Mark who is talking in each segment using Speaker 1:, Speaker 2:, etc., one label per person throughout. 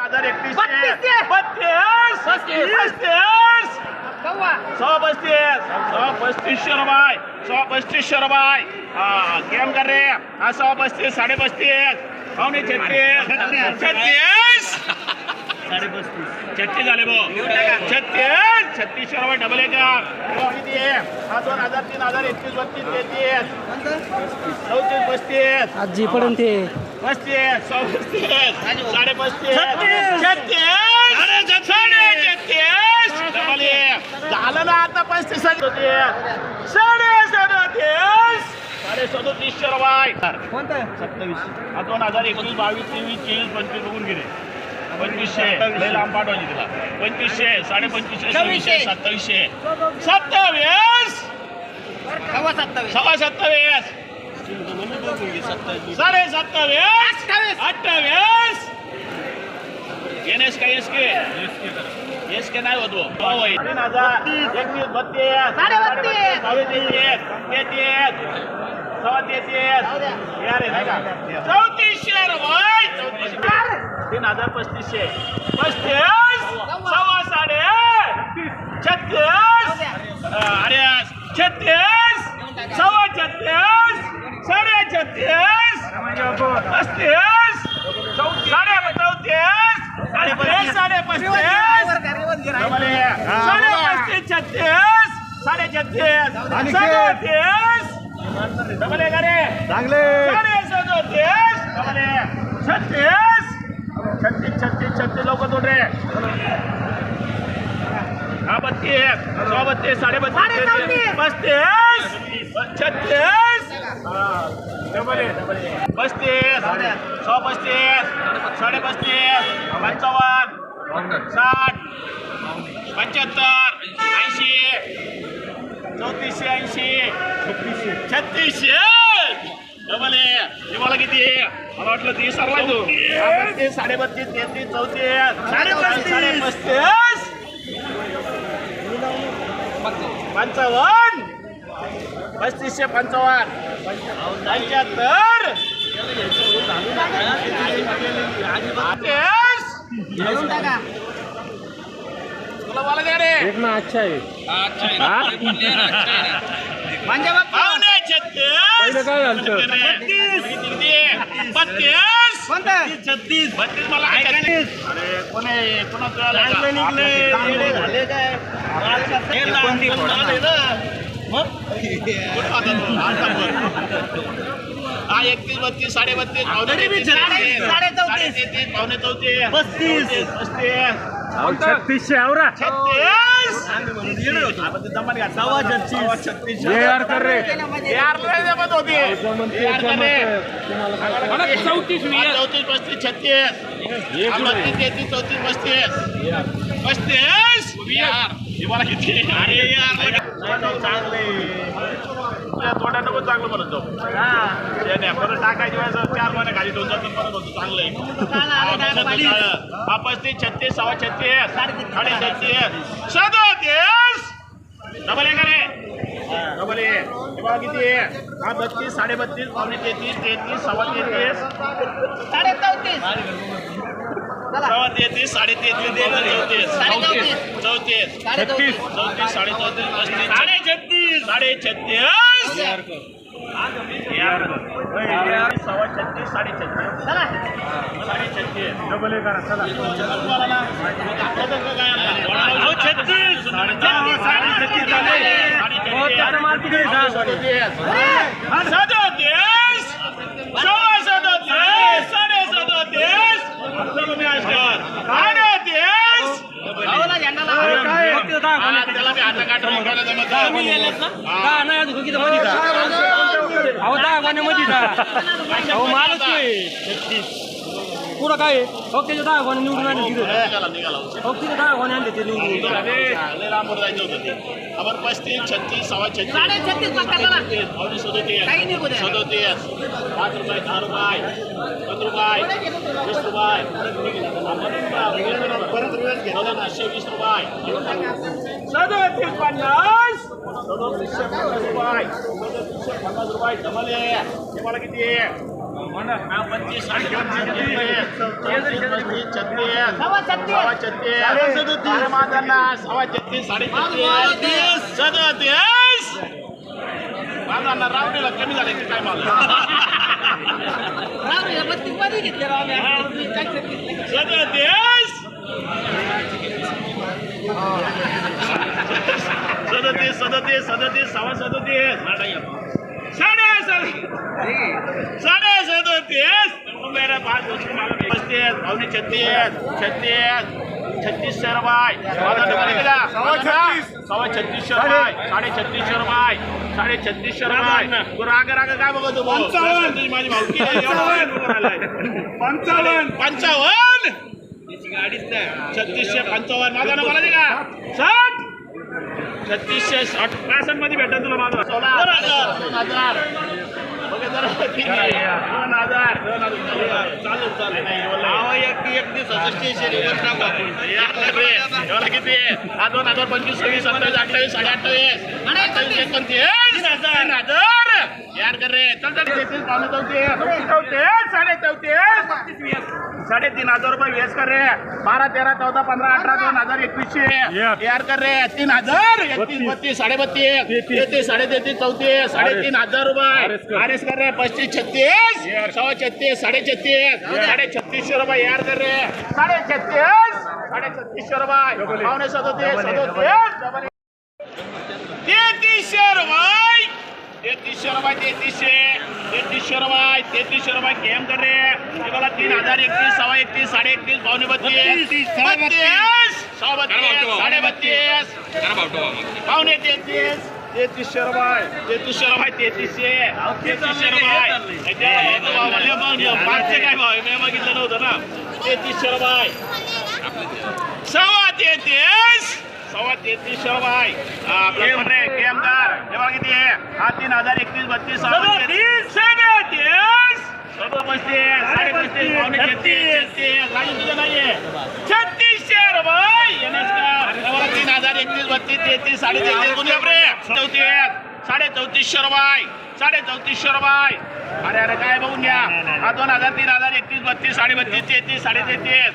Speaker 1: हजार एकतीस. बत्तीस.
Speaker 2: पस्तीस.
Speaker 1: पस्तीस.
Speaker 2: सव्वा
Speaker 1: पस्तीस सव्वा पस्तीसशे रुपये. सव्वा पस्तीसशे रुपये. हा गेम कर रे. हा सव्वा पस्तीस साडे पस्तीस पावणे छत्तीस. छत्तीस. छत्तीस झाले भाऊ. छत्तीस. छत्तीसशे रुपये डबल एक. हा दोन हजार तीन हजार एकतीस बत्तीस तेहतीस. चौतीस पस्तीस.
Speaker 3: आजी पडून ते
Speaker 1: पस्तीस. सौ पस्तीस साडे पस्तीस
Speaker 2: छत्तीस.
Speaker 1: छत्तीस साडे छत्तीस डबल एक. झालं ना आता पस्तीस होते साडे सदतीस साडे सदतीसशे रुपये
Speaker 2: कोणतं
Speaker 1: सत्तावीस हा दोन हजार एकोणीस बावीस तेवीस चोवीस पंचवीस बघून गेले पंचवीसशे लय लांब पाठवायची तुला पंचवीसशे साडे पंचवीसशे सव्वीसशे सत्तावीसशे सत्तावीस
Speaker 2: सव्वा सत्तावीस
Speaker 1: सव्वा सत्तावीस साडे सत्तावीस
Speaker 2: अठ्ठावीस
Speaker 1: अठ्ठावीस एन एस का एस के एस के नाही होतो. तीन हजार एकतीस बत्तीस.
Speaker 2: साडे बत्तीस.
Speaker 1: बावीस तेहतीस सव्वा तेहतीस चौतीसशे चौतीसशे तीन हजार पस्तीसशे. पस्तीस. सव्वा साडे. छत्तीस. अरे छत्तीस. सव्वा छत्तीस. साडे छत्तीस. पस्तीस. साडे चौतीस. पस्तीस. साडे पस्तीस. साडे पस्तीस छत्तीस साडे छत्तीस सदोतीस डबले का रे
Speaker 3: चांगले.
Speaker 1: साडे सदोतीस डबले छत्तीस. छत्तीस छत्तीस छत्तीस. लवकर तोड रे. हा बत्तीस सहा बत्तीस साडे बत्तीस. पस्तीस. छत्तीस. डबल आहे. पस्तीस. सहा पस्तीस साडे पस्तीस पंचावन्न. साठ पंच्याहत्तर ऐंशी चौतीसशे ऐंशी छत्तीसशे. डबल आहे हे मला किती? मला वाटलं ती सरला तू. बत्तीस साडे बत्तीस तेहतीस चौतीस. साडे पस्तीस साडे पस्तीस पंचावन्न. पस्तीसशे पंचावन्न. पंच्याहत्तर. तेस. तुला बोला द्या रे.
Speaker 3: एक ना अच्छा आहे.
Speaker 2: म्हणजे बाप
Speaker 1: पावणे छत्तीस.
Speaker 3: पहिलं काय झालं
Speaker 1: बत्तीस किती? बत्तीस
Speaker 2: कोणतं?
Speaker 1: छत्तीस. बत्तीस मला काय छत्तीस. अरे कोणी कोणा झाले काय? हा एकतीस बत्तीस साडे बत्तीस पावणे तेहतीस,
Speaker 2: साडे-
Speaker 1: तेहतीस पावणे चौतीस.
Speaker 2: पस्तीस.
Speaker 1: पस्तीस
Speaker 3: छत्तीसशे आवरा.
Speaker 1: छत्तीस. चौतीस चौतीस पस्तीस छत्तीस. बत्तीस तेहतीस चौतीस पस्तीस. पस्तीस. यार मला किती? यार चांगले. म्हणत जाऊ. परत टाकायची वेळेस चार महिने खाली दोन चार परत होतो चांगलं. आहे पस्तीस छत्तीस सव्वा छत्तीस. साडे छत्तीस. सदोतीस. डबल आहे. का रे डबल हे किती आहे. हा बत्तीस साडे बत्तीस पावणे तेहतीस तेहतीस सव्वा तेहतीस.
Speaker 2: साडे चौतीस
Speaker 1: सव्वा तेहतीस साडे तेहतीस चौतीस. चौतीस
Speaker 2: साडे चौतीस
Speaker 1: साडे चौतीस पस्तीस साडे छत्तीस साडे छत्तीस. सव्वा छत्तीस साडे छत्तीस साडे छत्तीस डबल छत्तीस. साडे छत्तीस साडे छत्तीस झाले. साडे छत्तीस. सदोतीस सव्वा सदोतीस साडे सदोतीस अडतीस
Speaker 2: भाऊला झेंडा लावा.
Speaker 1: हा, त्याला मी हाता काढून हा.
Speaker 3: पुढं काय? फक्त त्याच्या दहा कोणी निवडून आणले तिथे दहा आणले ते निवडून.
Speaker 1: आपण पस्तीस छत्तीस सव्वा छत्तीस सदोतीस. सदोतीस पाच रुपये दहा रुपये पंधरा रुपये वीस रुपये परत रिवर्स घेतला वीस रुपये सदोतीस पन्नास सदोतीसशे पन्नास रुपये सदोतीसशे पन्नास रुपये डबल आहे किती पंचवीस छत्तीस
Speaker 2: सव्वा छत्तीस.
Speaker 1: सव्वा सदतीस कमी झाले की काय मला
Speaker 2: राव बत्तीसमध्ये घेतले राव
Speaker 1: सदतीस सदतीस सदतीस सदतीस सव्वा सदतीस. साडे साडे सदतीस मेरा पाच पस्तीस पावणे छत्तीस छत्तीस छत्तीसशे रुपये?
Speaker 4: सव्वा छत्तीस.
Speaker 1: छत्तीसशे रुपये साडे छत्तीसशे रुपये साडे छत्तीसशे रुपये तू राग राग काय बघतो?
Speaker 4: पंचावन्न.
Speaker 1: माझी भावकी
Speaker 4: पंचावन्न. पंचावन्न.
Speaker 1: छत्तीसशे पंचावन्न. माझा नंबर का? साठ. छत्तीसशे साठमध्ये भेटेल तुला माझा. सोळा. दोन हजार? दोन हजार. नाही एवढं एक किती आहे? हा दोन हजार पंचवीस सव्वीस सत्तावीस अठ्ठावीस साडे अठ्ठावीस एकोणतीस. तीन हजार. यार कर रे. चल चल. तेहतीस पावणे चौतीस. चौतीस. साडे चौतीस. साडेतीन हजार रुपये वेस कर रे. बारा तेरा चौदा पंधरा अठरा दोन हजार एकवीसशे. यार कर रे. तीन हजार. एकतीस बत्तीस. साडे बत्तीस. तेहतीस. साडे तेहतीस चौतीस. साडेतीन हजार रुपये. आर एस कर रे. पस्तीस छत्तीस. सव्वा छत्तीस साडे छत्तीस. साडे छत्तीसशे रुपये यार कर रे. साडे छत्तीस. साडे छत्तीसशे रुपये. पावणे सदोतीस सदोतीस. डबल तेहतीसशे रुपये. तेहतीसशे रुपये तेहतीसशे तेहतीसशे रुपये तेहतीसशे रुपये केम कर रे हे। बघा तीन हजार एकतीस सव्वा एकतीस साडे एकतीस पावणे बत्तीस। बत्तीस सव्वा बत्तीस। साडे बत्तीस पावणे तेहतीस तेहतीसशे। रुपये तेहतीसशे रुपये तेहतीसशे तेहतीसशे रुपये पाचशे काय भाव? मी बघितलं नव्हतं ना. तेहतीसशे रुपये सव्वा तेहतीस. सव्वा हा, कोण रे केमदार हे बघा किती आहे. हा तीन हजार एकतीस बत्तीस साडे पस्तीस. पावणे छत्तीस छत्तीस. तुझं नाहीये. बघा तीन हजार एकतीस बत्तीस तेहतीस साडे तेहतीस रे चौतीस. साडे चौतीसशे रुपये साडे चौतीसशे रुपये अरे अरे काय बघून घ्या. हा दोन हजार तीन हजार एकतीस बत्तीस साडे बत्तीस तेहतीस साडे तेहतीस.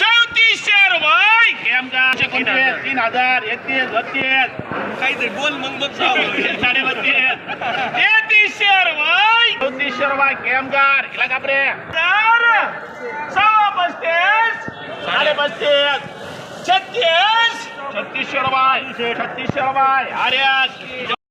Speaker 1: चौतीसशे रुपये केम का एकोणतीस तीन हजार एकतीस बत्तीस काहीतरी बोल मग बघ साडे बत्तीस तेहतीसशे रुपये चौतीसशे रुपये केमगार हिला कापरे तर सव्वा पस्तीस साडे पस्तीस छत्तीस छत्तीसशे रुपये छत्तीसशे रुपये अरे